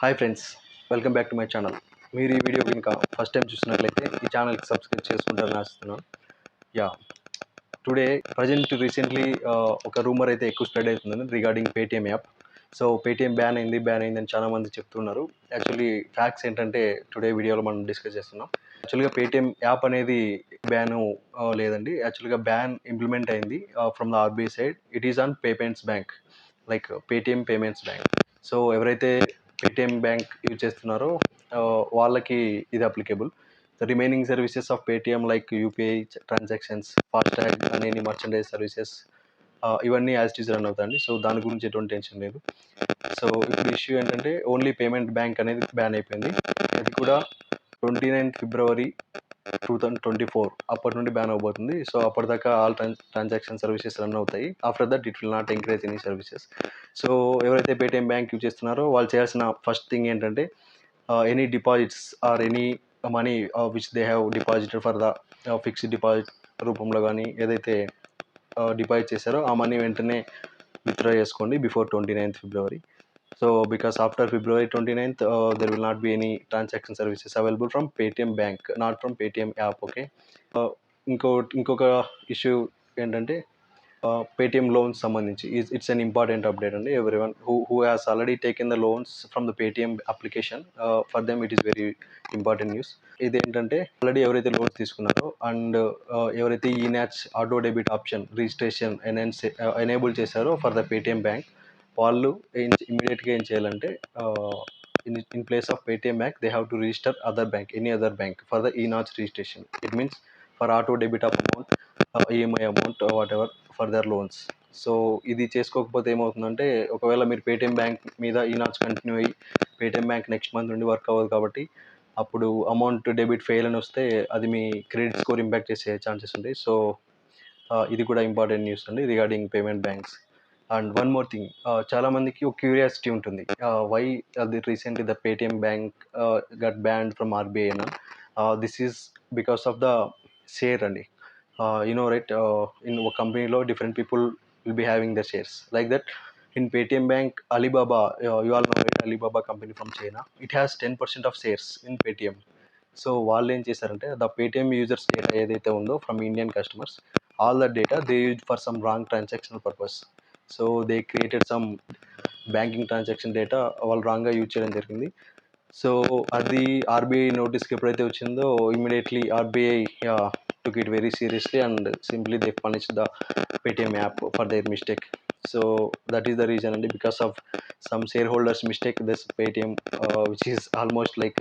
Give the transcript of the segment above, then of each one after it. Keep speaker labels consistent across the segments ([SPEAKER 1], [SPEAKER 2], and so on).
[SPEAKER 1] Hi friends welcome back to my channel. మీరు ఈ video కనుక ఫస్ట్ టైం చూసినట్లయితే ఈ ఛానల్కి సబ్స్క్రైబ్ చేసుకుంటారని ఆశిస్తున్నాను. యా టుడే ప్రజెంట్ రీసెంట్లీ ఒక రూమర్ అయితే ఎక్కువ స్ప్రెడ్ అవుతుంది regarding Paytm app. So Paytm ban అయింది బ్యాన్ అయిందని చాలామంది చెప్తున్నారు. యాక్చువల్లీ ఫ్యాక్ట్స్ ఏంటంటే టుడే వీడియోలో మనం డిస్కస్ చేస్తున్నాం. యాక్చువల్గా పేటిఎం యాప్ అనేది బ్యాన్ లేదండి. యాక్చువల్గా బ్యాన్ ఇంప్లిమెంట్ అయింది from the RBI side it is on payments bank like Paytm payments bank so ఎవరైతే పేటిఎం బ్యాంక్ యూజ్ చేస్తున్నారో. వాళ్ళకి ఇది applicable remaining services of Paytm like UPI transactions FASTag అనేని merchandise services ఇవన్నీ as tease run అవుతాయండి. So దాని గురించి ఎటువంటి tension లేదు. సో ఇప్పుడు ఇష్యూ ఏంటంటే ఓన్లీ పేమెంట్ బ్యాంక్ అనేది బ్యాన్ అయిపోయింది. అది కూడా twenty nine February two thousand twenty four అప్పటి నుండి బ్యాన్ అవబోతుంది. సో అప్పటిదాకా ఆల్ ట్రాన్సాక్షన్ సర్వీసెస్ రన్ అవుతాయి. After that it will not encourage any services so ఎవరైతే పేటిఎం బ్యాంక్ యూజ్ చేస్తున్నారో వాళ్ళు చేయాల్సిన ఫస్ట్ థింగ్ ఏంటంటే any deposits or any money which they have deposited for the fixed deposit రూపంలో కానీ ఏదైతే uh, deposit చేశారో ఆ మనీ వెంటనే విత్డ్రా చేసుకోండి before twenty ninth February so because after February twenty ninth there will not be any transaction services available from Paytm bank not from Paytm app okay ఇంకో ఇంకొక issue ఏంటంటే Paytm loans సంబంధించి it's an important update అండి. ఎవరి one who who has already taken the loans from the Paytm application for them it is very important news ఇదేంటంటే already ఎవరైతే loans తీసుకున్నారో and ఎవరైతే ఈ NACH auto debit option registration ఎనెన్స్ enable చేశారో for the Paytm bank వాళ్ళు ఏం ఇమీడియట్గా ఏం చేయాలంటే in in place of Paytm bank they have to register other bank any other bank for the ఈ NACH registration it means for auto debit of amount EMI amount whatever for their loans so ఇది చేసుకోకపోతే ఏమవుతుందంటే ఒకవేళ మీరు Paytm bank మీద ఈ NACH continue అయ్యి Paytm bank next month నుండి వర్క్ అవ్వదు కాబట్టి అప్పుడు అమౌంట్ డెబిట్ ఫెయిల్ అని వస్తే అది మీ క్రెడిట్ స్కోర్ ఇంపాక్ట్ చేసే ఛాన్సెస్ ఉంటాయి. సో ఇది కూడా ఇంపార్టెంట్ న్యూస్ అండి regarding payment banks and one more thing చాలామందికి ఒక క్యూరియాసిటీ ఉంటుంది. వై అది recently the Paytm bank got banned from RBI అన్న this is because of the share అండి. యునో రైట్ ఇన్ ఒక కంపెనీలో different people will be having the shares. Like that in Paytm bank Alibaba you all know right Alibaba company from China. It has ten percent of shares in Paytm. So వాళ్ళు ఏం చేశారంటే the Paytm users data ఏదైతే ఉందో from Indian customers all that data they use for some wrong transactional purpose. So they created some banking transaction data వాళ్ళు రాంగ్గా use చేయడం జరిగింది. So అది ఆర్బీఐ నోటీస్కి ఎప్పుడైతే వచ్చిందో immediately RBI took it very seriously and simply they punish the Paytm app for their mistake so that is the reason అండి. Because of some share holders mistake this Paytm which is almost like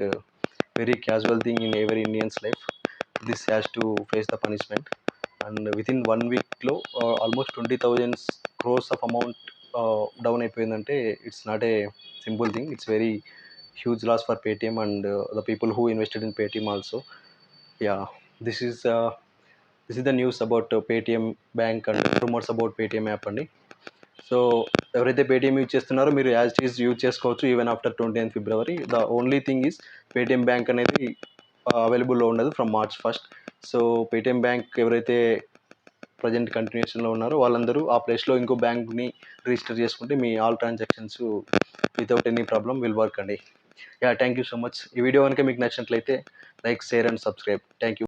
[SPEAKER 1] very casual thing in every Indians life this has to face the punishment and within one వీక్లో almost twenty thousands crores of amount down అయిపోయిందంటే it's not a simple thing it's very huge loss for Paytm and the people who invested in Paytm also yeah this is this is the news about Paytm bank and rumours about Paytm app అండి. So ఎవరైతే Paytm use చేస్తున్నారో మీరు as is use చేసుకోవచ్చు even after twenty nine February the only thing is Paytm bank అనేది అవైలబుల్లో ఉండదు from March first so Paytm bank ఎవరైతే present కంటిన్యూషన్లో ఉన్నారో. వాళ్ళందరూ ఆ ప్లేస్లో ఇంకో బ్యాంక్ని రిజిస్టర్ చేసుకుంటే మీ all transactions without any problem will work అండి. Yeah thank you so much. ఈ వీడియో కనుక మీకు నచ్చినట్లయితే like share and subscribe. Thank you.